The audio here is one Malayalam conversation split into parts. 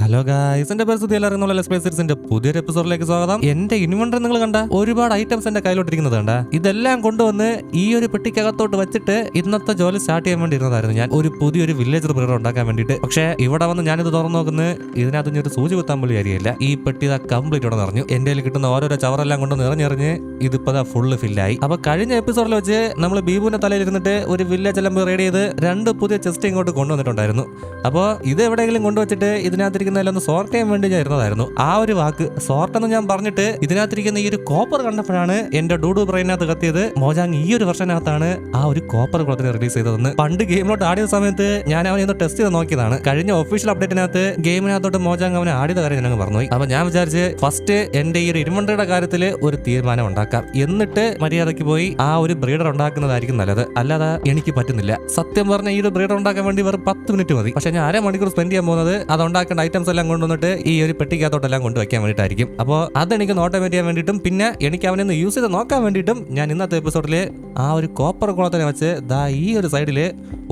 ഹലോ ഗായ്സ് എന്റെ പേര് സുധി എല്ലാവരും സ്പേസ് പുതിയൊരു എപ്പിസോഡിലേക്ക് സ്വാഗതം. എന്റെ ഇൻവെന്റർ നിങ്ങൾ കണ്ട? ഒരുപാട് ഐറ്റംസ് എന്റെ കയ്യിലോട്ടിരിക്കുന്നത് കണ്ട? ഇതെല്ലാം കൊണ്ടുവന്ന് ഈ ഒരു പെട്ടിക്കകത്തോട്ട് വെച്ചിട്ട് ഇന്നത്തെ ജോലി സ്റ്റാർട്ട് ചെയ്യാൻ വേണ്ടി ഇരുന്നതായിരുന്നു. ഞാൻ ഒരു പുതിയൊരു വില്ലേജ് ബ്രീഡർ ഉണ്ടാക്കാൻ വേണ്ടിയിട്ട്. പക്ഷേ ഇവിടെ വന്ന് ഞാനിത് തുറന്നു നോക്കുന്നത് ഇതിനകത്ത് ഒരു സൂചി കുത്താൻ പോലും കാര്യമില്ല. ഈ പെട്ടി ഇതാ കംപ്ലീറ്റ് ഇവിടെ നിറഞ്ഞു. എന്റെ കിട്ടുന്ന ഓരോരോ ചവറെല്ലാം കൊണ്ട് നിറഞ്ഞെറിഞ്ഞ് ഇതിപ്പോ ഫുള്ള് ഫില്ലായി അപ്പൊ കഴിഞ്ഞ എപ്പിസോഡിൽ വെച്ച് നമ്മൾ ബീബുവിന്റെ തലയിൽ ഇരുന്നിട്ട് ഒരു വില്ലേജ് എല്ലാം റെഡി ചെയ്ത് രണ്ട് പുതിയ ചെസ്റ്റ് ഇങ്ങോട്ട് കൊണ്ടുവന്നിട്ടുണ്ടായിരുന്നു. അപ്പോൾ ഇത് എവിടെയെങ്കിലും കൊണ്ടുവച്ചിട്ട് ഇതിനകത്തിരിക്കുന്നതെല്ലാം ഒന്ന് സോർട്ട് ചെയ്യാൻ വേണ്ടി ഞാൻ ഇരുന്നതായിരുന്നു. ആ ഒരു വാക്ക് സോർട്ട് എന്ന് ഞാൻ പറഞ്ഞിട്ട് ഇതിനകത്തിരിക്കുന്ന ഈ ഒരു കോപ്പർ കണ്ടപ്പോഴാണ് എന്റെ ഡൂഡു ബ്രെയിനകത്ത് കത്തിയത്. മോജാങ് ഈ ഒരു വർഷനകത്താണ് ആ ഒരു കോപ്പർ കുളത്തിന് റിലീസ് ചെയ്തതെന്ന്. പണ്ട് ഗെയിമിലോട്ട് ആടിയ സമയത്ത് ഞാൻ അവനെ ഒന്ന് ടെസ്റ്റ് ചെയ്ത് നോക്കിയതാണ്. കഴിഞ്ഞ ഒഫീഷ്യൽ അപ്ഡേറ്റിനകത്ത് ഗെയിമിനകത്തോട്ട് മോജാങ് അവനെ ആടിയത് കാര്യം ഞങ്ങൾ പറഞ്ഞു അപ്പൊ ഞാൻ വിചാരിച്ച് ഫസ്റ്റ് എന്റെ ഈ ഒരു ഇരുമണ്ടയുടെ കാര്യത്തിൽ ഒരു തീരുമാനം ഉണ്ടാക്കാം. എന്നിട്ട് മര്യാദയ്ക്ക് പോയി ആ ഒരു ബ്രീഡർ ഉണ്ടാക്കുന്നതായിരിക്കും നല്ലത്. അല്ലാതെ എനിക്ക് പറ്റുന്നില്ല. സത്യം പറഞ്ഞ ഈ ഒരു ബ്രീഡർ ഉണ്ടാക്കാൻ വേണ്ടി വെറും പത്ത് മിനിറ്റ് മതി. പക്ഷെ ഞാൻ അര മണിക്കൂർ സ്പെൻഡ് ചെയ്യാൻ പോകുന്നത് അത് ഉണ്ടാക്കേണ്ട ഐറ്റംസ് എല്ലാം കൊണ്ടുവന്നിട്ട് ഈ ഒരു പെട്ടിക്കകത്തോട്ടെല്ലാം കൊണ്ടുവയ്ക്കാൻ വേണ്ടിയിട്ടായിരിക്കും. അപ്പോൾ അതെനിക്ക് ഓട്ടോമേറ്റ് ചെയ്യാൻ വേണ്ടിയിട്ടും പിന്നെ എനിക്ക് അവനെ ഒന്ന് യൂസ് ചെയ്ത് നോക്കാൻ വേണ്ടിയിട്ടും ഞാൻ ഇന്നത്തെ എപ്പിസോഡിൽ ആ ഒരു കോപ്പർ കുളത്തിനെ വെച്ച് ദാ ഈ ഒരു സൈഡിൽ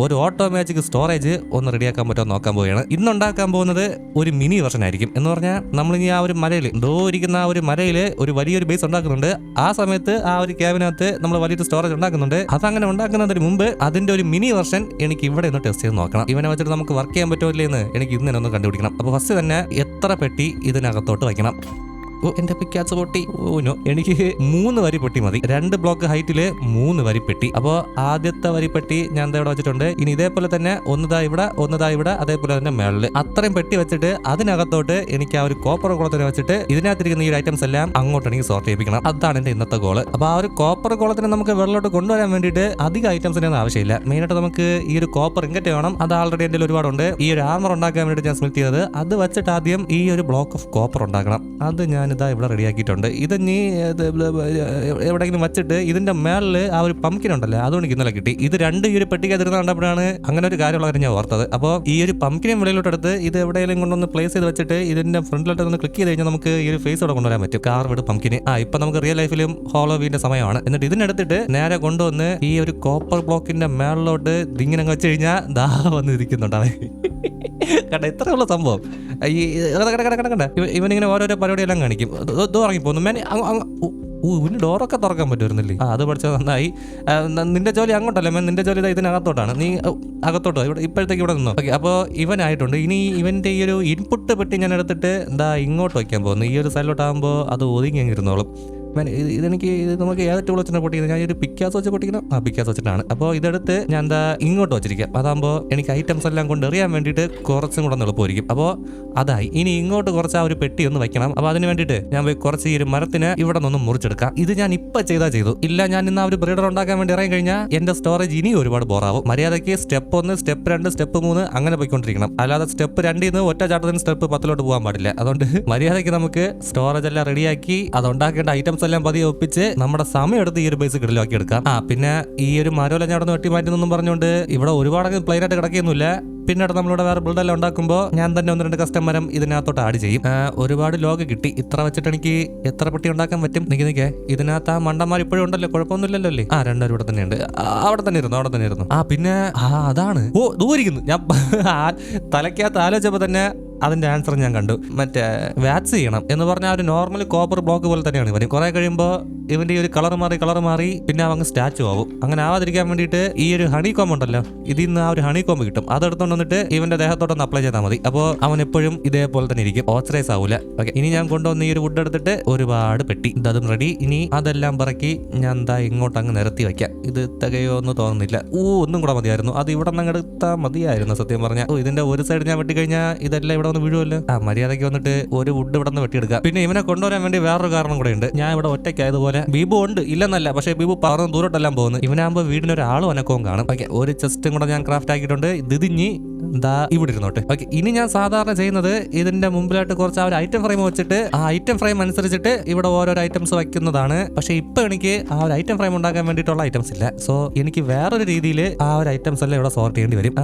ഒരു ഓട്ടോമാറ്റിക് സ്റ്റോറേജ് ഒന്ന് റെഡിയാക്കാൻ പറ്റുമോ നോക്കാൻ പോവുകയാണ്. ഇന്നുണ്ടാക്കാൻ പോകുന്നത് ഒരു മിനി വെർഷൻ ആയിരിക്കും. എന്ന് പറഞ്ഞാൽ നമ്മൾ ഇനി ആ ഒരു മലയിൽ ഡോ ഇരിക്കുന്ന ആ ഒരു മലയിൽ ഒരു വലിയൊരു ബേസ് ഉണ്ടാക്കുന്നുണ്ട്. ആ സമയത്ത് ആ ഒരു ക്യാബിനകത്ത് നമ്മൾ വലിയൊരു സ്റ്റോറേജ് ഉണ്ടാക്കുന്നുണ്ട്. അങ്ങനെ ഉണ്ടാക്കുന്നതിന് മുമ്പ് അതിന്റെ ഒരു മിനി വെർഷൻ എനിക്ക് ഇവിടെ ഒന്ന് ടെസ്റ്റ് ചെയ്ത് നോക്കണം. ഇവനെ വെച്ചിട്ട് നമുക്ക് വർക്ക് ചെയ്യാൻ പറ്റുമോ ഇല്ലെന്ന് എനിക്ക് ഇന്ന് തന്നെ ഒന്ന് കണ്ടുപിടിക്കണം. ഫസ്റ്റ് തന്നെ എത്ര പെട്ടി ഇതിനകത്തോട്ട് വയ്ക്കണം? ഓ എന്റെ പിക്കാച്ച പൊട്ടി? ഓനോ എനിക്ക് മൂന്ന് വരി പെട്ടി മതി. രണ്ട് ബ്ലോക്ക് ഹൈറ്റിൽ മൂന്ന് വരി പെട്ടി. അപ്പോൾ ആദ്യത്തെ വരി പെട്ടി ഞാൻ എന്താ ഇവിടെ വെച്ചിട്ടുണ്ട്. ഇനി ഇതേപോലെ തന്നെ ഒന്നതാ ഇവിടെ ഒന്നതാ ഇവിടെ അതേപോലെ തന്നെ മേളിൽ. അത്രയും പെട്ടി വെച്ചിട്ട് അതിനകത്തോട്ട് എനിക്ക് ആ ഒരു കോപ്പർ കുളത്തിനെ വെച്ചിട്ട് ഇതിനകത്തിരിക്കുന്ന ഈ ഐറ്റംസ് എല്ലാം അങ്ങോട്ട് എനിക്ക് സോർട്ട് ചെയ്യിപ്പിക്കണം. അതാണ് എന്റെ ഇന്നത്തെ ഗോൾ അപ്പോൾ ആ ഒരു കോപ്പർ കുളത്തിനെ നമുക്ക് വെള്ളോട്ട് കൊണ്ടുവരാൻ വേണ്ടിയിട്ട് അധികം ഐറ്റംസിന് ഒന്നും ആവശ്യമില്ല. മെയിൻ ആയിട്ട് നമുക്ക് ഈ ഒരു കോപ്പർ ഇങ്ങറ്റ് വേണം. അത് ആൾറെഡി എന്റെ ഒരുപാടുണ്ട്. ഈ ഒരു ആമർ ഉണ്ടാക്കാൻ വേണ്ടിയിട്ട് ഞാൻ സ്മിൽറ്റ് ചെയ്തത്. അത് വെച്ചിട്ട് ആദ്യം ഈ ഒരു ബ്ലോക്ക് ഓഫ് കോപ്പർ ഉണ്ടാക്കണം. അത് ഞാനിതാ ഇവിടെ റെഡിയാക്കിയിട്ടുണ്ട്. ഇത് നീ എവിടെയെങ്കിലും വെച്ചിട്ട് ഇതിന്റെ മേളിൽ ആ ഒരു പംകിൻ ഉണ്ടല്ലോ അതുകൊണ്ട് ഇന്നലെ കിട്ടി. ഇത് രണ്ട് ഈ ഒരു പെട്ടിക്കകത്തിരുന്ന കണ്ടപ്പോഴാണ് അങ്ങനെ ഒരു കാര്യമുള്ള കാര്യം ഞാൻ ഓർത്തത്. അപ്പോൾ ഈ ഒരു പമ്പിനെ വെളിയിലോട്ട് എടുത്ത് ഇത് എവിടെയെങ്കിലും കൊണ്ടൊന്ന് പ്ലേസ് ചെയ്ത് വെച്ചിട്ട് ഇതിന്റെ ഫ്രണ്ടിലോട്ട് ഒന്ന് ക്ലിക്ക് ചെയ്ത് കഴിഞ്ഞാൽ നമുക്ക് ഈ ഒരു ഫേസ് ഇവിടെ കൊണ്ടുവരാൻ പറ്റും. കാർ വിട് പംകിന് ആ ഇപ്പം നമുക്ക് റിയൽ ലൈഫിലും ഹോളോവീന്റെ സമയമാണ്. എന്നിട്ട് ഇതിനെടുത്തിട്ട് നേരെ കൊണ്ടുവന്ന് ഈ ഒരു കോപ്പർ ബ്ലോക്കിന്റെ മേളിലോട്ട് ഇതിങ്ങനെ വെച്ച് കഴിഞ്ഞാൽ ദാ വന്ന് ഇരിക്കുന്നുണ്ട് അവൻ. കണ്ട ഇത്രയുള്ള സംഭവം. ഈ കട കട കട കണ്ട ഇവ- ഇവനിങ്ങനെ ഓരോരോ പരിപാടിയെല്ലാം കാണിക്കും. ഇറങ്ങി പോകുന്നു മേനെ ഓ ഇവന് ഡോറൊക്കെ തുറക്കാൻ പറ്റുമായിരുന്നില്ലേ? ആ അത് പഠിച്ചത് നന്നായി. നിന്റെ ജോലി അങ്ങോട്ടല്ല മേൻ നിന്റെ ജോലി ഇതിനകത്തോട്ടാണ്. നീ അകത്തോട്ടോ ഇവിടെ ഇപ്പോഴത്തേക്ക് ഇവിടെ നിന്നോ. ഓക്കെ അപ്പോൾ ഇവനായിട്ടുണ്ട്. ഇനി ഇവന്റെ ഈ ഒരു ഇൻപുട്ട് പെട്ടി ഞാൻ എടുത്തിട്ട് എന്താ ഇങ്ങോട്ട് വയ്ക്കാൻ പോകുന്നു. ഈ ഒരു സൈഡിലോട്ടാകുമ്പോൾ അത് ഒതുങ്ങി അങ്ങ് ഇരുന്നോളും. മേൻ, ഇത് ഇതെനിക്ക് ഇത് നമുക്ക് ഏത് ടൂൾ വെച്ചാണ് പൊട്ടിക്കുന്നത്? ഞാൻ ഒരു പിക്കാസ് വെച്ച് പൊട്ടിക്കണം ആ പിക്കാസ് വെച്ചിട്ടാണ്. അപ്പോൾ ഇതെടുത്ത് ഞാൻ എന്താ ഇങ്ങോട്ട് വെച്ചിരിക്കാം. അതാകുമ്പോൾ എനിക്ക് ഐറ്റംസ് എല്ലാം കൊണ്ട് എറിയാൻ വേണ്ടിയിട്ട് കുറച്ചും കൂടെ എളുപ്പമായിരിക്കും. അപ്പോൾ അതായി. ഇനി ഇങ്ങോട്ട് കുറച്ച് ആ ഒരു പെട്ടി ഒന്ന് വെക്കണം. അപ്പോൾ അതിന് വേണ്ടിയിട്ട് ഞാൻ കുറച്ച് ഈ ഒരു മരത്തിന് ഇവിടെ നിന്നും മുറിച്ചെടുക്കാം. ഇത് ഞാൻ ഇപ്പം ചെയ്താൽ ചെയ്തു. ഇല്ല ഞാൻ ഇന്ന് ആ ഒരു ബ്രീഡർ ഉണ്ടാക്കാൻ വേണ്ടി ഇറങ്ങി കഴിഞ്ഞാൽ എന്റെ സ്റ്റോറേജ് ഇനി ഒരുപാട് ബോറാവും. മര്യാദയ്ക്ക് സ്റ്റെപ്പ് ഒന്ന് സ്റ്റെപ്പ് രണ്ട് സ്റ്റെപ്പ് മൂന്ന് അങ്ങനെ പോയിക്കൊണ്ടിരിക്കണം. അല്ലാതെ സ്റ്റെപ്പ് രണ്ടിൽ നിന്ന് ഒറ്റ ചാട്ടത്തിന് സ്റ്റെപ്പ് പത്തിലോട്ട് പോകാൻ പാടില്ല. അതുകൊണ്ട് മര്യാദയ്ക്ക് നമുക്ക് സ്റ്റോറേജ് എല്ലാം റെഡിയാക്കി അത് ഉണ്ടാക്കേണ്ട ഐറ്റംസ് എല്ലാം പതിയെ ഒപ്പിച്ച് നമ്മുടെ സമയം എടുത്ത് ഈ ഒരു ബേസ് കിടലാക്കി എടുക്കാം. ആ പിന്നെ ഈ ഒരു മരോല ഞാൻ വെട്ടി മാറ്റുന്നെന്നും പറഞ്ഞുകൊണ്ട് ഇവിടെ ഒരുപാട് പ്ലെയിൻ ആയിട്ട് കിടക്കുകയൊന്നുമില്ല പിന്നീട് നമ്മളിവിടെ വേറെ ബിൽഡെല്ലാം ഉണ്ടാക്കുമ്പോൾ ഞാൻ തന്നെ ഒന്ന് രണ്ട് കസ്റ്റമറും ഇതിനകത്തോട്ട് ആഡ് ചെയ്യും. ഒരുപാട് ലോഗ് കിട്ടി. ഇത്ര വെച്ചിട്ട് എനിക്ക് എത്ര പെട്ടി ഉണ്ടാക്കാൻ പറ്റും? നിക്ക് നിക്കേ. ഇതിനകത്ത് ആ മണ്ടന്മാർ ഇപ്പോഴും ഉണ്ടല്ലോ കുഴപ്പമൊന്നുമില്ലല്ലോ അല്ലേ? ആ രണ്ടുപേരും ഇവിടെ തന്നെയുണ്ട്. അവിടെ തന്നെ ഇരുന്നു അവിടെ തന്നെ ഇരുന്നു ആ പിന്നെ ആ അതാണ്. ഓ ദൂരിക്കുന്നു. ഞാൻ തലയ്ക്കകത്ത് ആലോചിച്ചപ്പോൾ തന്നെ അതിന്റെ ആൻസർ ഞാൻ കണ്ടു. മറ്റേ വാക്സ് ചെയ്യണം എന്ന് പറഞ്ഞാൽ ഒരു നോർമൽ കോപ്പർ ബ്ലോക്ക് പോലെ തന്നെയാണ് ഇവന്. കുറെ കഴിയുമ്പോൾ ഇവന്റെ ഈ ഒരു കളർ മാറി കളർ മാറി പിന്നെ അവങ്ങ് സ്റ്റാച്ചു ആവും. അങ്ങനെ ആവാതിരിക്കാൻ വേണ്ടിയിട്ട് ഈ ഒരു ഹണി കോം ഉണ്ടല്ലോ ഇതിൽ നിന്ന് ആ ഒരു ഹണി കോം കിട്ടും അതെടുത്തോണ്ട് വന്നിട്ട് ഇവന്റെ ദേഹത്തോട്ടൊന്ന് അപ്ലൈ ചെയ്താൽ മതി. അപ്പോൾ അവൻ എപ്പോഴും ഇതേപോലെ തന്നെ ഇരിക്കും. ഓച്ചറൈസ് ആവൂല. ഓക്കെ ഇനി ഞാൻ കൊണ്ടുവന്ന ഈ ഒരു വുഡ് എടുത്തിട്ട് ഒരുപാട് പെട്ടി. ഇതും റെഡി ഇനി അതെല്ലാം പറക്കി ഞാൻ എന്താ ഇങ്ങോട്ട് അങ്ങ് നിരത്തി വെക്കാം. ഇത് തികയോ എന്ന് തോന്നുന്നില്ല. ഓ ഒന്നും കൂടെ മതിയായിരുന്നു. അത് ഇവിടെ നിന്ന് എടുത്താൽ മതിയായിരുന്നു സത്യം പറഞ്ഞാൽ ഓ ഇതിന്റെ ഒരു സൈഡ് ഞാൻ വെട്ടിക്കഴിഞ്ഞാൽ ഇതെല്ലാം ഇവിടെ ഒന്ന് വീഴുമല്ലോ ആ മര്യാദയ്ക്ക് വന്നിട്ട് ഒരു വുഡ് ഇവിടെ നിന്ന് വെട്ടിയെടുക്കാം. പിന്നെ ഇവനെ കൊണ്ടുവരാൻ വേണ്ടി വേറൊരു കാരണം കൂടെ ഉണ്ട്. ഞാൻ ഇവിടെ ഒറ്റയ്ക്കായതുപോലെ ബീബു ഉണ്ട് ഇല്ലെന്നല്ല പക്ഷേ ബീബു പറന്ന് ദൂരോട്ടെല്ലാം പോകുന്നു. ഇവനാകുമ്പോൾ വീടിന് ഒരാളും അനക്കവും കാണും. ഓക്കെ ഒരു ചെസ്റ്റും കൂടെ ഞാൻ ക്രാഫ്റ്റ് ആക്കിയിട്ടുണ്ട്. ദിതിഞ്ഞ് ദാ ഇവിടെ ഇരുന്നോട്ടെ. ഓക്കെ ഇനി ഞാൻ സാധാരണ ചെയ്യുന്നത് ഇതിന്റെ മുമ്പിലായിട്ട് കുറച്ച് ആ ഒരു ഐറ്റം ഫ്രെയിം വെച്ചിട്ട് ആ ഐറ്റം ഫ്രെയിം അനുസരിച്ചിട്ട് ഇവിടെ ഓരോരോ ഐറ്റംസ് വയ്ക്കുന്നതാണ്. പക്ഷെ ഇപ്പൊ എനിക്ക് ആ ഒരു ഐറ്റം ഫ്രെയിം ഉണ്ടാക്കാൻ വേണ്ടിയിട്ടുള്ള ഐറ്റംസ് ഇല്ല. സോ എനിക്ക് വേറൊരു രീതിയിൽ ആ ഒരു ഐറ്റംസ് എല്ലാം ഇവിടെ സോർട്ട് ചെയ്യേണ്ടി വരും.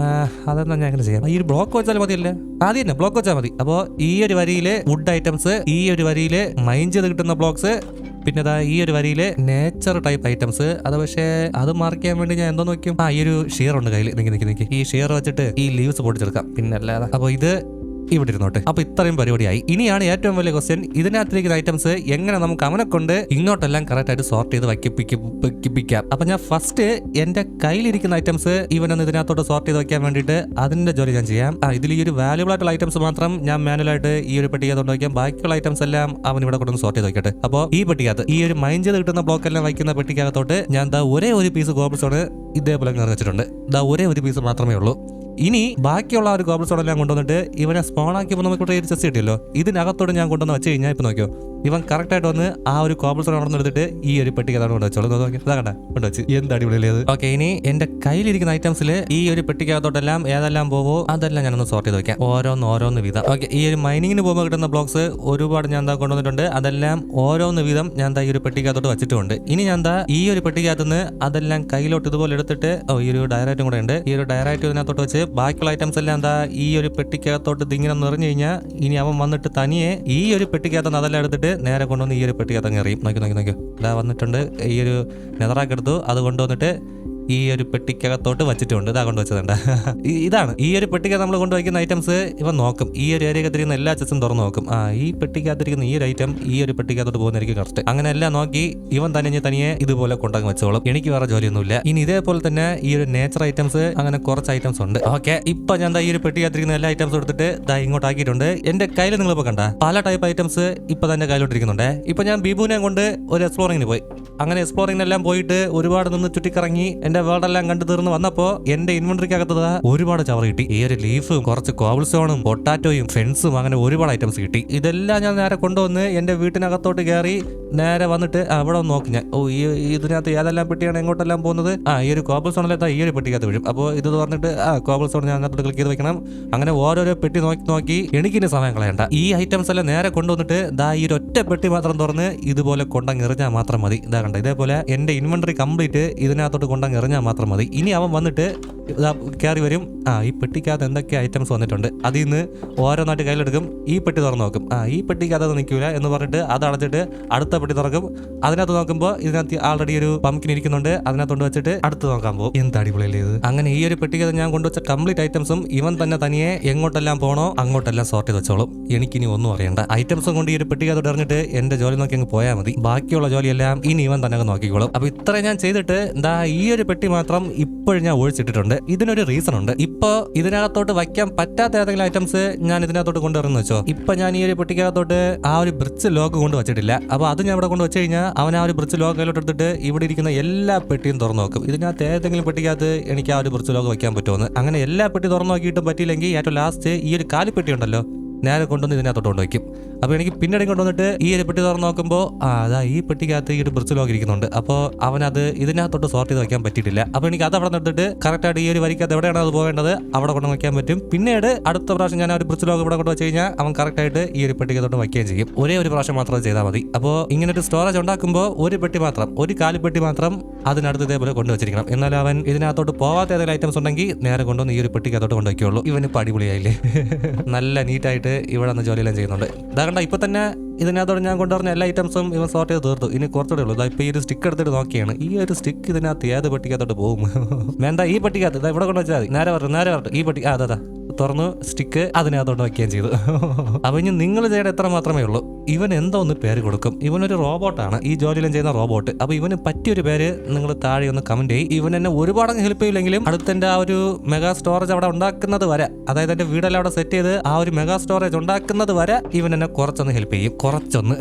അതെന്താ ഞാൻ അങ്ങനെ ചെയ്യാം? ഈ ഒരു ബ്ലോക്ക് വെച്ചാൽ മതിയല്ലേ? ആദ്യം തന്നെ ബ്ലോക്ക് വെച്ചാൽ മതി. അപ്പോൾ ഈ ഒരു വരിയിലെ വുഡ് ഐറ്റംസ് ഈ ഒരു വരിയിലെ മൈൻ ചെയ്ത് കിട്ടുന്ന ബ്ലോക്സ് പിന്നെ ദാ ഈ ഒരു വരിയിൽ നേച്ചർ ടൈപ്പ് ഐറ്റംസ് അത് പക്ഷേ അത് മാർക്ക് ചെയ്യാൻ വേണ്ടി ഞാൻ എന്തോ നോക്കിയും ആ ഈ ഒരു ഷെയർ ഉണ്ട് കയ്യിൽ നിങ്ങൾ നിക്ക് നിക്ക്. ഈ ഷെയർ വെച്ചിട്ട് ഈ ലീവ്സ് പൊടിച്ചെടുക്കാം പിന്നെ അല്ലാതെ അപ്പോൾ ഇത് ഇവിടെ ഇരുന്നോട്ടെ. അപ്പൊ ഇത്രയും പരിപാടിയായി. ഇനിയാണ് ഏറ്റവും വലിയ ക്വസ്റ്റ്യൻ ഇതിനകത്തിരിക്കുന്ന ഐറ്റംസ് എങ്ങനെ നമുക്ക് അവനെ കൊണ്ട് ഇങ്ങോട്ടെല്ലാം കറക്റ്റ് ആയിട്ട് സോർട്ട് ചെയ്ത് വയ്ക്കിപ്പിക്കാം അപ്പൊ ഞാൻ ഫസ്റ്റ് എന്റെ കയ്യിലിരിക്കുന്ന ഐറ്റംസ് ഇവനൊന്ന് ഇതിനകത്തോട്ട് സോർട്ട് ചെയ്ത് വെക്കാൻ വേണ്ടിയിട്ട് അതിന്റെ ജോലി ഞാൻ ചെയ്യാം. ആ ഇതിൽ ഈ ഒരു വാല്യുബിൾ ആയിട്ടുള്ള ഐറ്റംസ് മാത്രം ഞാൻ മാനുവലായിട്ട് ഈ ഒരു പെട്ടിക കൊണ്ട് വയ്ക്കാം. ബാക്കിയുള്ള ഐറ്റംസ് എല്ലാം അവൻ ഇവിടെ കൊണ്ടൊന്ന് സോർട്ട് ചെയ്ത് വയ്ക്കട്ടെ. അപ്പോൾ ഈ പെട്ടിക്കകത്ത് ഈ ഒരു മൈൻഡ് കിട്ടുന്ന ബ്ലോക്ക് എല്ലാം വയ്ക്കുന്ന പെട്ടിക്കകത്തോട്ട് ഞാൻ ദാ ഒരേ ഒരു പീസ് ഗോബിൾസോണ് ഇതേപോലെ നിറഞ്ഞിട്ടുണ്ട് ദാ ഒരേ ഒരു പീസ് മാത്രമേ ഉള്ളൂ. ഇനി ബാക്കിയുള്ള ഒരു ഗോബിൾസോൺ എല്ലാം കൊണ്ടുവന്നിട്ട് ഇവനെ സ്പോൺ ആക്കിയപ്പോൾ നമുക്ക് ഒരു ചെസ് കിട്ടിയല്ലോ. ഇതിനകത്തോടെ ഞാൻ കൊണ്ടുവന്ന് വെച്ച് കഴിഞ്ഞാൽ ഇപ്പൊ നോക്കിയോ. ഇവൻ കറക്റ്റായിട്ട് വന്ന് ആ ഒരു കോബിൾസോൺ അവിടെ എടുത്തിട്ട് ഈ ഒരു പെട്ടിക്കകത്താണ് കൊണ്ട് വെച്ചോളൂ. നോക്കി ഇതാ കണ്ട? കൊണ്ട് വെച്ച്. എന്ത് അടിപൊളിയത് ഓക്കെ ഇനി എന്റെ കയ്യിലിരിക്കുന്ന ഐറ്റംസിൽ ഈ ഒരു പെട്ടിക്കകത്തോട്ടെല്ലാം ഏതെല്ലാം പോവോ അതെല്ലാം ഞാനൊന്ന് സോർട്ട് ചെയ്ത് വെക്കാം. ഓരോന്ന് ഓരോന്ന് വീതം ഓക്കെ ഈ ഒരു മൈനിങ്ങിന് പോകുമ്പോൾ കിട്ടുന്ന ബ്ലോക്സ് ഒരുപാട് ഞാൻ എന്താ കൊണ്ടുവന്നിട്ടുണ്ട്. അതെല്ലാം ഓരോന്ന് വീതം ഞാൻ എന്താ ഈ ഒരു പെട്ടിക്കകത്തോട്ട് വെച്ചിട്ടുണ്ട്. ഇനി ഞാൻ എന്താ ഈ ഒരു പെട്ടിക്കകത്ത് നിന്ന് അതെല്ലാം കയ്യിലോട്ട് ഇതുപോലെ എടുത്തിട്ട് ഓ ഈ ഒരു ഡയറക്റ്റും കൂടെ ഉണ്ട്. ഈ ഒരു ഡയറക്റ്റ് ഇതിനകത്തോട്ട് വെച്ച് ബാക്കിയുള്ള ഐറ്റംസ് എല്ലാം എന്താ ഈ ഒരു പെട്ടിക്കകത്തോട്ട് ഇതിങ്ങനെ നിറഞ്ഞു കഴിഞ്ഞാൽ ഇനി അവൻ വന്നിട്ട് തനിയെ ഈ ഒരു പെട്ടിക്കകത്ത് നിന്ന് അതെല്ലാം എടുത്തിട്ട് നേരെ കൊണ്ടുവന്ന് ഈ ഒരു പെട്ടി അതങ്ങ് എറിയും. നോക്കി നോക്കി നോക്കി. ഇതാ വന്നിട്ടുണ്ട്. ഈ ഒരു നെതറാക്കെടുത്തു അത് കൊണ്ടുവന്നിട്ട് ഈ ഒരു പെട്ടിക്കകത്തോട്ട് വെച്ചിട്ടുണ്ട്. ഇതാ കൊണ്ടുവച്ചതുണ്ട് വെച്ചതുണ്ട്. ഇതാണ്. ഈ ഒരു പെട്ടിക്ക നമ്മൾ കൊണ്ടുവയ്ക്കുന്ന ഐറ്റംസ് ഇവൻ നോക്കും. ഈ ഒരു ഏരിയക്കകത്തിരിക്കുന്ന എല്ലാ ചെസ്സും തുറന്നു നോക്കും. ആ ഈ പെട്ടിക്കകത്തിരിക്കുന്ന ഈ ഒരു ഐറ്റം ഈ ഒരു പെട്ടിക്കകത്തോട്ട് പോകുന്നതായിരിക്കും കറക്റ്റ് അങ്ങനെ എല്ലാം നോക്കി ഇവൻ തന്നെ തനിയെ ഇതുപോലെ കൊണ്ടങ്ങ് വെച്ചോളും. എനിക്ക് വേറെ ജോലിയൊന്നുമില്ല. ഇനി ഇതേപോലെ തന്നെ ഈ ഒരു നേച്ചർ ഐറ്റംസ് അങ്ങനെ കുറച്ച് ഐറ്റംസ് ഉണ്ട്. ഓക്കെ ഇപ്പൊ ഞാൻ ഈ ഒരു പെട്ടിക്കകത്തിരിക്കുന്ന എല്ലാ ഐറ്റംസും എടുത്തിട്ട് ദാ ഇങ്ങോട്ട് ആക്കിയിട്ടുണ്ട്. എന്റെ കയ്യിൽ നിങ്ങളിപ്പോ കണ്ട. പല ടൈപ്പ് ഐറ്റംസ് ഇപ്പൊ തന്നെ കയ്യിലോട്ടിരിക്കുന്നുണ്ട്. ഇപ്പൊ ഞാൻ ബിബുവിനെ കൊണ്ട് ഒരു എക്സ്പ്ലോറിങ്ങിന് പോയി. അങ്ങനെ എക്സ്പ്ലോറിങ്ങിനെല്ലാം പോയിട്ട് ഒരുപാട് നിന്ന് ചുറ്റിക്കറങ്ങി എന്റെ വേൾഡ് എല്ലാം കണ്ടു തീർന്ന് വന്നപ്പോ എന്റെ ഇൻവെന്ററിക്കകത്ത് ഒരുപാട് ചവർ കിട്ടി. ഈ ഒരു ലീഫും കുറച്ച് കോബിൾസോണും പൊട്ടാറ്റോയും ഫെൻസും അങ്ങനെ ഒരുപാട് ഐറ്റംസ് കിട്ടി. ഇതെല്ലാം ഞാൻ നേരെ കൊണ്ടുവന്ന് എന്റെ വീട്ടിനകത്തോട്ട് കയറി നേരെ വന്നിട്ട് അവിടെ ഒന്ന് നോക്കി. ഞാൻ ഓ ഈ ഇതിനകത്ത് ഏതെല്ലാം പെട്ടിയാണ് എങ്ങോട്ടെല്ലാം പോകുന്നത്? ആ ഈ ഒരു കോബിൾ സോണിലെത്താ ഈ ഒരു പെട്ടിക്കകത്ത് വീഴും. അപ്പോൾ ഇത് പറഞ്ഞിട്ട് ആ കോബിൾ സോൺ ഞാൻ അതിനകത്തോട്ട് ക്ലിക്ക് ചെയ്ത് വെക്കണം. അങ്ങനെ ഓരോരോ പെട്ടി നോക്കി നോക്കി എനിക്കിനി സമയം കളയണ്ട. ഈ ഐറ്റംസ് എല്ലാം നേരെ കൊണ്ടുവന്നിട്ട് ദാ ഈ ഒരു ഒറ്റ പെട്ടി മാത്രം തുറന്ന് ഇതുപോലെ കൊണ്ടങ്ങ് എറിഞ്ഞാൽ മാത്രം മതി. ഇതാ കണ്ട? ഇതേപോലെ എന്റെ ഇൻവെന്ററി കംപ്ലീറ്റ് ഇതിനകത്തോട്ട് കൊണ്ടങ്ങ് എറിഞ്ഞാൽ മാത്രം മതി. ഇനി അവൻ വന്നിട്ട് കയറി വരും. ആ ഈ പെട്ടിക്കകത്ത് എന്തൊക്കെ ഐറ്റംസ് വന്നിട്ടുണ്ട്? അതിൽ നിന്ന് ഓരോന്നായിട്ട് കയ്യിലെടുക്കും. ഈ പെട്ടി തുറന്ന് നോക്കും. ആ ഈ പെട്ടിക്കകത്ത് നിൽക്കില്ല നിൽക്കൂല എന്ന് പറഞ്ഞിട്ട് അത് അടച്ചിട്ട് അടുത്ത പെട്ടി തുറക്കും. അതിനകത്ത് നോക്കുമ്പോൾ ഇതിനകത്ത് ആൾറെഡി ഒരു പമ്പിൻ ഇരിക്കുന്നുണ്ട്. അതിനകത്ത് കൊണ്ട് വെച്ചിട്ട് അടുത്ത് നോക്കാൻ പോകും. എന്ത് അടിപൊളിയല്ലേ ഇത്. അങ്ങനെ ഈ ഒരു പെട്ടിക്കകത്ത് ഞാൻ കൊണ്ടുവച്ച കംപ്ലീറ്റ് ഐറ്റംസും ഇവൻ തന്നെ തനിയെ എങ്ങോട്ടെല്ലാം പോകണോ അങ്ങോട്ടെല്ലാം സോർട്ട് ചെയ്ത് വെച്ചോളും. എനിക്കിനി ഒന്നും അറിയണ്ട. ഐറ്റംസും കൊണ്ട് ഈ ഒരു പെട്ടിക്കകത്ത് ഇറങ്ങിട്ട് എന്റെ ജോലി നോക്കി അങ്ങ് പോയാൽ മതി. ബാക്കിയുള്ള ജോലിയെല്ലാം ഇനി ഇവൻ തന്നെ അങ്ങ് നോക്കിക്കോളും. അപ്പൊ ഇത്ര ഞാൻ ചെയ്തിട്ട് എന്താ ഈ ഒരു പെട്ടി മാത്രം ഇപ്പോഴും ഞാൻ ഒഴിച്ചിട്ടിട്ടുണ്ട്. ഇതിനൊരു റീസൺ ഉണ്ട് ഇപ്പൊ ഇതിനകത്തോട്ട് വയ്ക്കാൻ പറ്റാത്ത ഏതെങ്കിലും ഐറ്റംസ് ഞാൻ ഇതിനകത്തോട്ട് കൊണ്ടുവരുന്നു വെച്ചോ. ഇപ്പൊ ഞാൻ ഈ ഒരു പെട്ടിക്കകത്തോട്ട് ആ ഒരു ബ്രിഡ്ജ് ലോക്ക് കൊണ്ട് വെച്ചിട്ടില്ല. അപ്പൊ അത് ഞാൻ ഇവിടെ കൊണ്ട് വെച്ച് കഴിഞ്ഞാൽ അവൻ ആ ഒരു ബ്രിഡ്ജ് ലോക്ക് കയ്യിലോട്ട് എടുത്തിട്ട് ഇവിടെ ഇരിക്കുന്ന എല്ലാ പെട്ടിയും തുറന്നു നോക്കും. ഇതിനകത്ത് ഏതെങ്കിലും പെട്ടിക്കകത്ത് എനിക്ക് ആ ഒരു ബ്രിഡ്ജ് ലോക്ക് വെക്കാൻ പറ്റുമെന്ന് അങ്ങനെ എല്ലാ പെട്ടി തുറന്നു നോക്കിയിട്ടും പറ്റിയില്ലെങ്കിൽ ഏറ്റവും ലാസ്റ്റ് ഈ ഒരു കാലിപ്പെട്ടി ഉണ്ടല്ലോ നേരെ കൊണ്ടുവന്ന് ഇതിനകത്തോട്ട് കൊണ്ടുവയ്ക്കും. അപ്പോൾ എനിക്ക് പിന്നീട് കൊണ്ടുവന്നിട്ട് ഈ ഒരു പെട്ടി തുറന്ന് നോക്കുമ്പോൾ ആ അതാ ഈ പെട്ടിക്കകത്ത് ഈ ഒരു ബ്രിച്ച് ലോക്ക് ഇരിക്കുന്നുണ്ട്. അപ്പോൾ അവനത് ഇതിനകത്തോട്ട് സോർട്ട് ചെയ്ത് വയ്ക്കാൻ പറ്റിയിട്ടില്ല. അപ്പോൾ എനിക്ക് അത് അവിടെ നിർത്തിട്ട് കറക്റ്റായിട്ട് ഈ ഒരു വരിക്കകത്ത് എവിടെയാണ് അത് പോകേണ്ടത് അവിടെ കൊണ്ട് വയ്ക്കാൻ പറ്റും. പിന്നീട് അടുത്ത പ്രാവശ്യം ഞാൻ ഒരു ബ്രിച്ച് ലോക്ക് ഇവിടെ കൊണ്ട് വെച്ച് കഴിഞ്ഞാൽ അവൻ കറക്റ്റായിട്ട് ഈ ഒരു പെട്ടിക്കകത്തോട്ട് വയ്ക്കുകയും ചെയ്യും. ഒരേ ഒരു പ്രാവശ്യം മാത്രം ചെയ്താൽ മതി. അപ്പോൾ ഇങ്ങനെ ഒരു സ്റ്റോറേജ് ഉണ്ടാക്കുമ്പോൾ ഒരു പെട്ടി മാത്രം ഒരു കാലിപ്പെട്ടി മാത്രം അതിനടുത്ത് ഇതേപോലെ കൊണ്ടുവച്ചിരിക്കണം എന്നാൽ അവൻ ഇതിനകത്തോട്ട് പോവാത്ത ഏതെങ്കിലും ഐറ്റംസ് ഉണ്ടെങ്കിൽ നേരെ കൊണ്ടുവന്ന് ഈ ഒരു പെട്ടിക്കകത്തോട്ട് കൊണ്ടുവയ്ക്കുള്ളൂ ഇവന് പടിപൊളിയായില്ലേ? നല്ല നീറ്റായിട്ട് ഇവിടെ നിന്ന് ജോലിയെല്ലാം ചെയ്യുന്നുണ്ട്. ഇതാ കണ്ട ഇപ്പം തന്നെ ഇതിനകത്തോടെ ഞാൻ കൊണ്ടുവരുന്ന എല്ലാ ഐറ്റംസും ഇവൻ സോർട്ട് ചെയ്ത് തീർത്തു. ഇനി കുറച്ചുകൂടെ ഉള്ളൂ. ഇതാ ഇപ്പോൾ ഈ ഒരു സ്റ്റിക്ക് എടുത്തിട്ട് നോക്കിയാണ്. ഈ ഒരു സ്റ്റിക്ക് ഇതിനകത്ത് ഏത് പെട്ടിക്കകത്തോട്ട് പോകും? വേണ്ട ഈ പെട്ടിക്കകത്ത്. ഇതാ ഇവിടെ കൊണ്ടുവച്ചാൽ മതി. നേരെ പറഞ്ഞു നേരെ പറഞ്ഞു ഈ പെട്ടി ആ അതാ തുറന്നു സ്റ്റിക്ക് അതിനകത്തോട്ട് വയ്ക്കുകയും ചെയ്തു. അപ്പൊ ഇനി നിങ്ങൾ ചെയ്യേണ്ട എത്ര മാത്രമേ ഉള്ളൂ. ഇവൻ എന്തോ ഒന്ന് പേര് കൊടുക്കും. ഇവനൊരു റോബോട്ടാണ് ഈ ജോലിയിലും ചെയ്യുന്ന റോബോട്ട് അപ്പൊ ഇവന് പറ്റിയൊരു പേര് നിങ്ങൾ താഴെ ഒന്ന് കമന്റ് ചെയ്യും. ഇവൻ എന്നെ ഒരുപാട് ഹെൽപ്പ് ചെയ്യില്ലെങ്കിലും അടുത്തെന്റെ ആ ഒരു മെഗാ സ്റ്റോറേജ് അവിടെ ഉണ്ടാക്കുന്നത് വരെ അതായത് എന്റെ വീടെല്ലാം അവിടെ സെറ്റ് ചെയ്ത് ആ ഒരു മെഗാ സ്റ്റോറേജ് ഉണ്ടാക്കുന്നത് വരെ ഇവൻ എന്നെ കുറച്ചൊന്ന് ഹെൽപ്പ് ചെയ്യും. കുറച്ചൊന്ന്.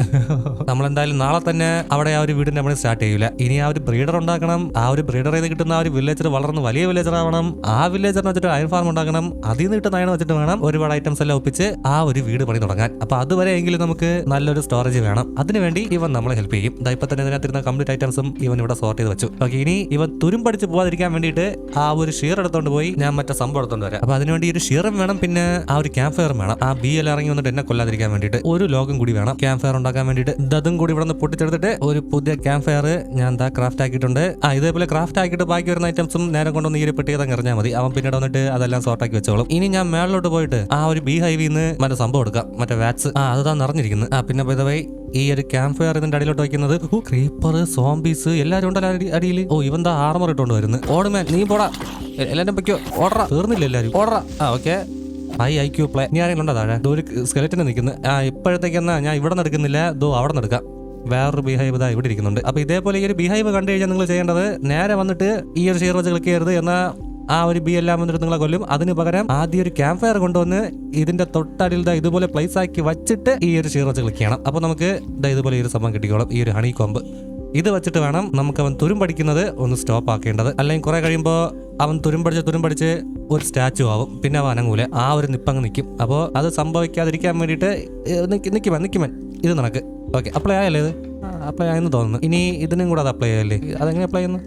നമ്മളെന്തായാലും നാളെ തന്നെ അവിടെ ആ ഒരു വീടിന്റെ നമ്മൾ സ്റ്റാർട്ട് ചെയ്യൂല. ഇനി ആ ഒരു ബ്രീഡർ ഉണ്ടാക്കണം. ആ ഒരു ബ്രീഡർ ചെയ്ത് കിട്ടുന്ന ആ ഒരു വില്ലേജർ വളർന്ന് വലിയ വില്ലേജർ ആവണം. ആ വില്ലേജറിന് വെച്ചിട്ട് അയൺ ഫാർം ഉണ്ടാക്കണം. അതിൽ നിന്ന് കിട്ടുന്ന അയൺ വെച്ചിട്ട് വേണം ഒരുപാട് ഐറ്റംസ് എല്ലാം ഒപ്പിച്ച് ആ ഒരു വീട് പണി തുടങ്ങാൻ. അപ്പൊ അതുവരെ എങ്കിലും നമുക്ക് നല്ലൊരു സ്റ്റോറേജ് വേണം. അതിനുവേണ്ടി ഇവൻ നമ്മളെ ഹെൽപ്പ് ചെയ്യും. ഇപ്പൊ തന്നെ ഇതിനകത്തിരുന്ന കംപ്ലീറ്റ് ഐറ്റംസും ഇവൻ ഇവിടെ സോർട്ട് ചെയ്ത് വെച്ചു. ഓക്കെ ഇനി ഇവൻ തുരും തുരുമ്പടിച്ച് പോവാതിരിക്കാൻ വേണ്ടിയിട്ട് ആ ഒരു ഷീർ എടുത്തോണ്ട് പോയി ഞാൻ മറ്റേ സംഭവം എടുത്തോണ്ട് വരാം. അപ്പൊ അതിനുവേണ്ടി ഒരു ഷീറും വേണം പിന്നെ ആ ഒരു ക്യാമ്പ് ഫയറും വേണം. ആ ബി എല്ലാം ഇറങ്ങി വന്നിട്ട് എന്നെ കൊല്ലാതിരിക്കാൻ വേണ്ടിയിട്ട് ഒരു ലോകം കൂടി വേണം ക്യാമ്പ് ഫയർ ഉണ്ടാക്കാൻ വേണ്ടിയിട്ട്. ദതും കൂടി ഇവിടെ നിന്ന് പൊട്ടിച്ചെടുത്തിട്ട് ഒരു പുതിയ ക്യാമ്പ് ഫയർ ഞാൻ എന്താ ക്രാഫ്റ്റ് ആക്കിയിട്ടുണ്ട്. ആ ഇതേപോലെ ക്രാഫ്റ്റ് ആക്കിയിട്ട് ബാക്കി വരുന്ന ഐറ്റംസും നേരെ കൊണ്ടൊന്ന് ഈ ഒരു പെട്ടിയതങ്ങ് എറിഞ്ഞാൽ മതി. അവൻ പിന്നീട് വന്നിട്ട് അതെല്ലാം സോർട്ട് ആക്കി വെച്ചോളും. ഇനി ഞാൻ മേളിലോട്ട് പോയിട്ട് ആ ഒരു ബി ഹൈവിൽ നിന്ന് മറ്റേ സംഭവം എടുക്കാം. മറ്റേ വാറ്റ്സ് ആ അത് നിറഞ്ഞിരിക്കുന്നത് നിറഞ്ഞിരിക്കുന്നു. ആ പിന്നെ പൈതവൈ ഈ ഒരു ക്യാമ്പ് ഫയർ ഇതിന്റെ അടിയിലോട്ട് വയ്ക്കുന്നത് ഓ ക്രീപ്പർ സോംബീസ് എല്ലാവരും ഉണ്ടല്ലോ അടി അടിയിൽ ഓ ഇവൻ ദാ ആർമർ ഇട്ടുകൊണ്ട് വരുന്നത് ഓടുമേ നീ പോടാ. എല്ലാരും പൊയ്ക്കോ. ഓടറ. തീർന്നില്ല എല്ലാവരും ഓടറ. ആ okay hi I Q play നീ ആരെങ്കിലും ഉണ്ടോ താഴെ? ഒരു സ്കെലറ്റിന് നിൽക്കുന്നത് ആ ഇപ്പോഴത്തേക്കെന്നാ ഞാൻ ഇവിടെ നിന്ന് എടുക്കുന്നില്ല. ദോ അവിടെ നിന്ന് എടുക്കാം. വേറൊരു ബിഹൈവ് ഇതാ ഇവിടെ ഇരിക്കുന്നുണ്ട്. അപ്പൊ ഇതേപോലെ ഈ ഒരു ബിഹൈവ് കണ്ടു കഴിഞ്ഞാൽ നിങ്ങൾ ചെയ്യേണ്ടത് നേരെ വന്നിട്ട് ഈ ഒരു ഷെയർ വെച്ച് ക്ലിക്ക് ചെയ്യരുത്. എന്നാൽ ആ ഒരു ബി എല്ലാം വന്നിട്ട് നിങ്ങളെ കൊല്ലും. അതിന് പകരം ആദ്യം ഒരു ക്യാമ്പ് ഫയർ കൊണ്ടുവന്ന് ഇതിന്റെ തൊട്ടടിയിൽ ഇതുപോലെ പ്ലേസ് ആക്കി വെച്ചിട്ട് ഈ ഒരു വെച്ച് ക്ലിക്ക് ചെയ്യണം അപ്പോൾ നമുക്ക് ഇതുപോലെ ഈ ഒരു സംഭവം കിട്ടിക്കോളും. ഈ ഒരു ഹണി കോമ്പ് ഇത് വെച്ചിട്ട് വേണം നമുക്ക് അവൻ തുരുമ്പടിക്കുന്നത് ഒന്ന് സ്റ്റോപ്പ് ആക്കേണ്ടത്. അല്ലെങ്കിൽ കുറെ കഴിയുമ്പോൾ അവൻ തുരുമ്പടിച്ച് തുരുമ്പടിച്ച് ഒരു സ്റ്റാച്ചു ആവും. പിന്നെ അവൻ അനങ്ങൂല. ആ ഒരു നിപ്പങ്ങ് നിൽക്കും അപ്പോൾ അത് സംഭവിക്കാതിരിക്കാൻ വേണ്ടിയിട്ട് നിൽക്കുമൻ നിൽക്കുമൻ ഇത് നടക്ക് ഓക്കെ. അപ്ലൈ ആയല്ലേ ഇത്? അപ്ലൈ ആയെന്ന് തോന്നുന്നു. ഇനി ഇതിനും കൂടെ അത് അപ്ലൈ ആയല്ലേ? അതെങ്ങനെ അപ്ലൈ ചെയ്യുന്നു?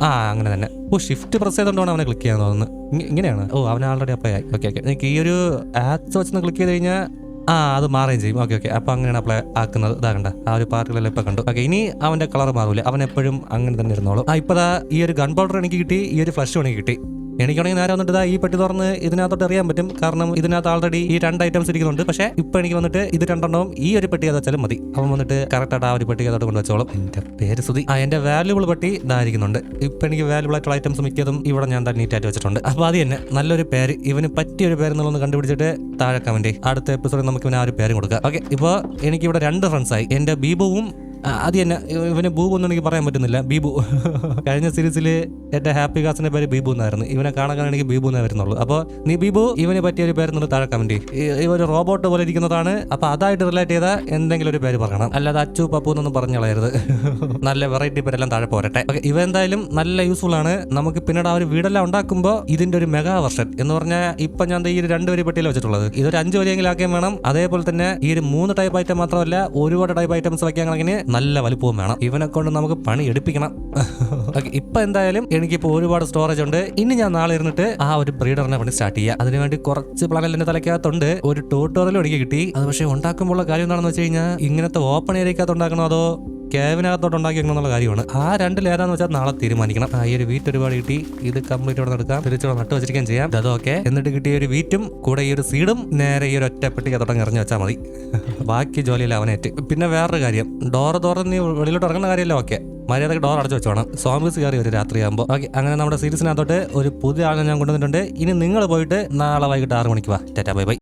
ആ അങ്ങനെ തന്നെ. ഓ ഷിഫ്റ്റ് പ്രസ് ചെയ്തുകൊണ്ടാണ് അവനെ ക്ലിക്ക് ചെയ്യാൻ തോന്നുന്നത്. ഇങ്ങനെയാണ്? ഓ അവൻ ആൾറെഡി അപ്ലൈ ആയി. ഓക്കെ ഓക്കെ എനിക്ക് ഈ ഒരു ആപ്സ് വെച്ച് ക്ലിക്ക് ചെയ്ത് കഴിഞ്ഞാൽ ആ അത് മാറുകയും ചെയ്യും. ഓക്കെ ഓക്കെ അപ്പോൾ അങ്ങനെയാണ് അപ്ലൈ ആക്കുന്നത്. ഇതാ കണ്ട. ആ ഒരു പാർട്ടികളെല്ലാം ഇപ്പം കണ്ടു. ഓക്കെ ഇനി അവന്റെ കളർ മാറൂല. അവൻ എപ്പോഴും അങ്ങനെ തന്നെ ഇരുന്നോളും. ആ ഇപ്പോൾ ഈ ഒരു ഗൺ പൗഡർ എനിക്ക് കിട്ടി ഈ ഒരു ഫ്ലഷ് എനിക്ക് കിട്ടി. എനിക്കാണെങ്കിൽ നേരെ വന്നിട്ട് ഈ പെട്ടി തുറന്ന് ഇതിനകത്തോട്ട് അറിയാൻ പറ്റും. കാരണം ഇതിനകത്ത് ആൾറെഡി ഈ രണ്ട് ഐറ്റംസ് ഇരിക്കുന്നുണ്ട്. പക്ഷേ ഇപ്പൊ എനിക്ക് വന്നിട്ട് ഇത് രണ്ടെണ്ണവും ഈ ഒരു പെട്ടി അത് വെച്ചാലും മതി. അവൻ വന്നിട്ട് കറക്റ്റ് ആയിട്ട് ആ ഒരു പെട്ടി അതോട്ട് കൊണ്ട് വെച്ചോളും. എന്റെ പേര് സുതി ആ എന്റെ വാല്യുബിൾ പെട്ടി ഇതായിരിക്കുന്നുണ്ട് ഇപ്പൊ എനിക്ക് വാല്യുബിൾ ആയിട്ടുള്ള ഐറ്റംസ് മിക്കതും ഇവിടെ ഞാൻ തന്നെ നീറ്റായിട്ട് വെച്ചിട്ടുണ്ട്. അപ്പൊ അത് തന്നെ നല്ലൊരു പേര്. ഇവന് പറ്റിയ ഒരു പേര് എന്നുള്ളത് കണ്ടുപിടിച്ചിട്ട് താഴെ കമന്റ് അടുത്ത എപ്പിസോഡിൽ നമുക്ക് ഇവന് ആ ഒരു പേര് കൊടുക്കാം. ഓക്കെ എനിക്ക് ഇവിടെ രണ്ട് ഫ്രണ്ട്സായി എന്റെ ബീബുവും അത് തന്നെ. ഇവ- ഇവന് ബൂബു ഒന്നും എനിക്ക് പറയാൻ പറ്റുന്നില്ല. ബീബു. കഴിഞ്ഞ സീരീസിൽ എന്റെ ഹാപ്പി കാസിന്റെ പേര് ബീബു എന്നായിരുന്നു. ഇവനെ കാണാൻ എനിക്ക് ബീബു എന്നേ വരുന്നുള്ളൂ. അപ്പോൾ നീ ബീബു ഇവനെ പറ്റിയ ഒരു പേര് എന്നുള്ള താഴെ കമന്റ് ഇവ ഒരു റോബോട്ട് പോലെ ഇരിക്കുന്നതാണ്. അപ്പോൾ അതായിട്ട് റിലേറ്റ് ചെയ്ത എന്തെങ്കിലും ഒരു പേര് പറയണം. അല്ലാതെ അച്ചു പപ്പു എന്നൊന്നും പറഞ്ഞു കളയരുത്. നല്ല വെറൈറ്റി പേരെല്ലാം താഴെ പോരട്ടെ. ഇവ എന്തായാലും നല്ല യൂസ്ഫുൾ ആണ്. നമുക്ക് പിന്നീട് ആ ഒരു വീടെല്ലാം ഉണ്ടാക്കുമ്പോൾ ഇതിന്റെ ഒരു മെഗാ വെർഷൻ എന്ന് പറഞ്ഞാൽ ഇപ്പൊ ഞാൻ ഈ ഒരു രണ്ട് വരി വെച്ചിട്ടുള്ളത്. ഇതൊരു അഞ്ച് വരിയെങ്കിലും ആക്കിയും വേണം. അതേപോലെ തന്നെ ഈ ഒരു മൂന്ന് ടൈപ്പ് ഐറ്റം മാത്രമല്ല ഒരുപാട് ടൈപ്പ് ഐറ്റംസ് വയ്ക്കാൻ നല്ല വലിപ്പവും വേണം. ഇവനെ കൊണ്ട് നമുക്ക് പണി എടുപ്പിക്കണം. ഇപ്പൊ എന്തായാലും എനിക്കിപ്പോ ഒരുപാട് സ്റ്റോറേജ് ഉണ്ട്. ഇനി ഞാൻ നാളെ ഇരുന്നിട്ട് ആ ഒരു ബ്രീഡറിനെ പണി സ്റ്റാർട്ട് ചെയ്യാം. അതിനുവേണ്ടി കുറച്ച് പ്ലാനിൽ എന്റെ തലക്കകത്തുണ്ട് ഒരു ട്യൂട്ടോറിയലും എനിക്ക് കിട്ടി. അത് പക്ഷേ ഉണ്ടാക്കുമ്പോൾ കാര്യം എന്താണെന്ന് വെച്ച് കഴിഞ്ഞാൽ ഇങ്ങനത്തെ ഓപ്പൺ ഏരിയക്കകത്ത് ഉണ്ടാക്കണോ അതോ ക്യാബിനകത്തോട്ട് ഉണ്ടാക്കി വെക്കണം എന്നുള്ള കാര്യമാണ്. ആ രണ്ടിൽ ഏതാന്ന് വെച്ചാൽ നാളെ തീരുമാനിക്കണം. ഈ ഒരു വീറ്റ് ഒരുപാട് കിട്ടി. ഇത് കംപ്ലീറ്റ് ഇവിടെ നടക്കാം. തിരിച്ചോടെ നട്ട് വെച്ചിരിക്കാൻ ചെയ്യാം. അതൊക്കെ. എന്നിട്ട് കിട്ടിയ ഒരു വീറ്റും കൂടെ ഈ ഒരു സീഡും നേരെ ഈ ഒരു ഒറ്റപ്പെട്ടി തുടങ്ങി ഇറങ്ങി വെച്ചാൽ മതി. ബാക്കി ജോലിയിൽ അവനേറ്റ് പിന്നെ വേറൊരു കാര്യം. ഡോറ് തുറന്ന് നീ വെളിയിലോട്ട് ഇറങ്ങുന്ന കാര്യമല്ല? ഓക്കെ മര്യാദയ്ക്ക് ഡോർ അടച്ചു വെച്ചോണം. സോംബീസ് കയറി ഒരു രാത്രിയാകുമ്പോൾ ഓക്കെ അങ്ങനെ നമ്മുടെ സീരീസിനകത്തോട്ട് ഒരു പുതിയ ആളിനെ ഞാൻ കൊണ്ടുവന്നിട്ടുണ്ട്. ഇനി നിങ്ങൾ പോയിട്ട് നാളെ വൈകിട്ട് ആറ് മണിക്ക് വാ. Tata bye bye.